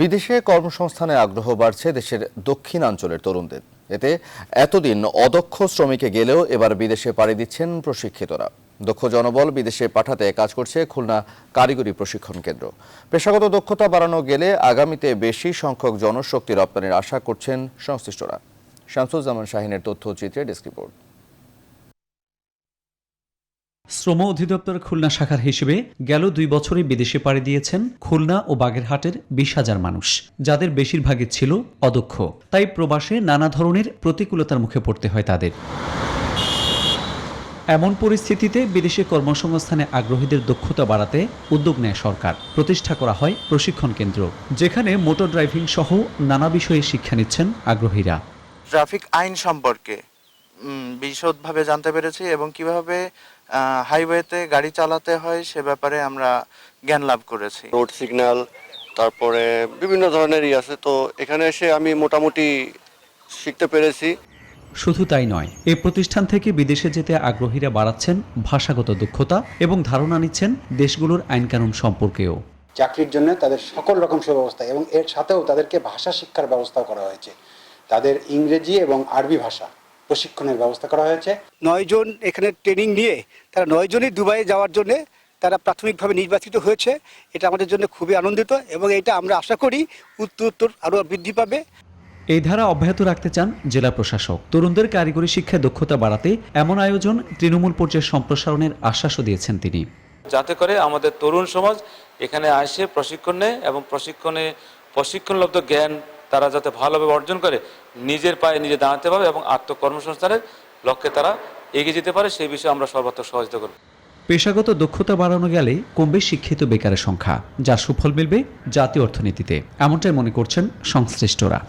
বিদেশে কর্মসংস্থানে আগ্রহ বাড়ছে দেশের দক্ষিণাঞ্চলের তরুণদের। এতে এতদিন অদক্ষ শ্রমিকে গেলেও এবার বিদেশে পাড়ি দিচ্ছেন প্রশিক্ষিতরা। দক্ষ জনবল বিদেশে পাঠাতে কাজ করছে খুলনা কারিগরি প্রশিক্ষণ কেন্দ্র। পেশাগত দক্ষতা বাড়ানো গেলে আগামীতে বেশি সংখ্যক জনশক্তি রপ্তানির আশা করছেন সংশ্লিষ্টরা। শামসুজ্জামান শাহিনের তথ্যচিত্রে ডেস্ক রিপোর্ট। শ্রম অধিদপ্তর খুলনা শাখার হিসেবে গেল দুই বছরে বিদেশে পাড়ি দিয়েছেন খুলনা ও বাগেরহাটের বিশ হাজার মানুষ, যাদের বেশিরভাগই ছিল অদক্ষ। তাই প্রবাসে নানা ধরনের প্রতিকূলতার মুখে পড়তে হয় তাদের। এমন পরিস্থিতিতে বিদেশে কর্মসংস্থানে আগ্রহীদের দক্ষতা বাড়াতে উদ্যোগ নেয় সরকার। প্রতিষ্ঠা করা হয় প্রশিক্ষণ কেন্দ্র, যেখানে মোটর ড্রাইভিং সহ নানা বিষয়ে শিক্ষা নিচ্ছেন আগ্রহীরা। ট্রাফিক আইন সম্পর্কে বিশদভাবে জানতে পেরেছি এবং কীভাবে হাইওয়েতে গাড়ি চালাতে হয় সে ব্যাপারে আমরা জ্ঞান লাভ করেছি। রোড সিগন্যাল তারপরে বিভিন্ন ধরনের ই আছে তো এখানে এসে আমি মোটামুটি শিখতে পেরেছি। শুধু তাই নয় এ প্রতিষ্ঠান থেকে বিদেশে যেতে আগ্রহীরা বাড়াচ্ছেন ভাষাগত দক্ষতা এবং ধারণা নিচ্ছেন দেশগুলোর আইনকানুন সম্পর্কেও। চাকরির জন্য তাদের সকল রকম সুব্যবস্থা এবং এর সাথেও তাদেরকে ভাষা শিক্ষার ব্যবস্থা করা হয়েছে। তাদের ইংরেজি এবং আরবি ভাষা। প্রশিক্ষণের ব্যবস্থা করা হয়েছে। নয়জন এখানে ট্রেনিং নিয়ে তারা নয়জনই দুবাইয়ে যাওয়ার জন্য তারা প্রাথমিকভাবে নির্বাচিত হয়েছে। এটা আমাদের জন্য খুবই আনন্দিত এবং এটা আমরা আশা করি উত্তর উত্তর আরও বৃদ্ধি পাবে। এই ধারা অব্যাহত রাখতে চান জেলা প্রশাসক। তরুণদের কারিগরি শিক্ষায় দক্ষতা বাড়াতে এমন আয়োজন তৃণমূল পর্যায়ে সম্প্রসারণের আশ্বাসও দিয়েছেন তিনি। যাতে করে আমাদের তরুণ সমাজ এখানে আসে প্রশিক্ষণ নেয় এবং প্রশিক্ষণে প্রশিক্ষণলব্ধ জ্ঞান তারা যাতে ভালোভাবে অর্জন করে নিজের পায়ে নিজে দাঁড়াতে পারবে এবং আত্মকর্মসংস্থানের লক্ষ্যে তারা এগিয়ে যেতে পারে, সেই বিষয়ে আমরা সর্বাত্মক সহযোগিতা করব। পেশাগত দক্ষতা বাড়ানো গেলে কমবে শিক্ষিত বেকারের সংখ্যা, যা সুফল মিলবে জাতীয় অর্থনীতিতে। এমনটাই মনে করছেন সংশ্লিষ্টরা।